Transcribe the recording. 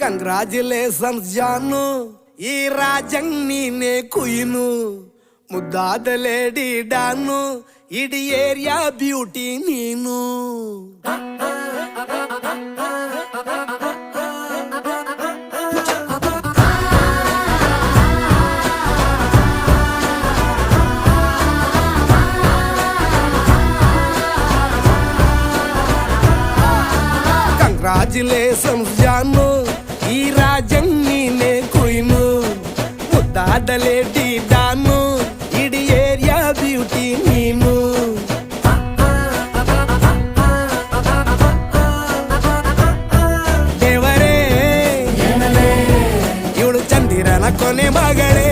Congratulations జాను ఈ రాజం నేనే కుయిను. ముద్దాదలేడి డాను ఇడి ఏరియా బ్యూటీ నేను. కంగ్రాచులేషన్స్ జాను ఈ రాజన్నీనే ಕುಯ್ನು ಮುದ್ದಾಡಲೇಟಿ ದಾನು ಇಡೀ ಏರಿಯಾ ಬ್ಯೂಟಿ ನೀನು ದೇವರೇ ಇವಳು ಚಂದಿರನ ಕೊನೆ ಮಗಳೇ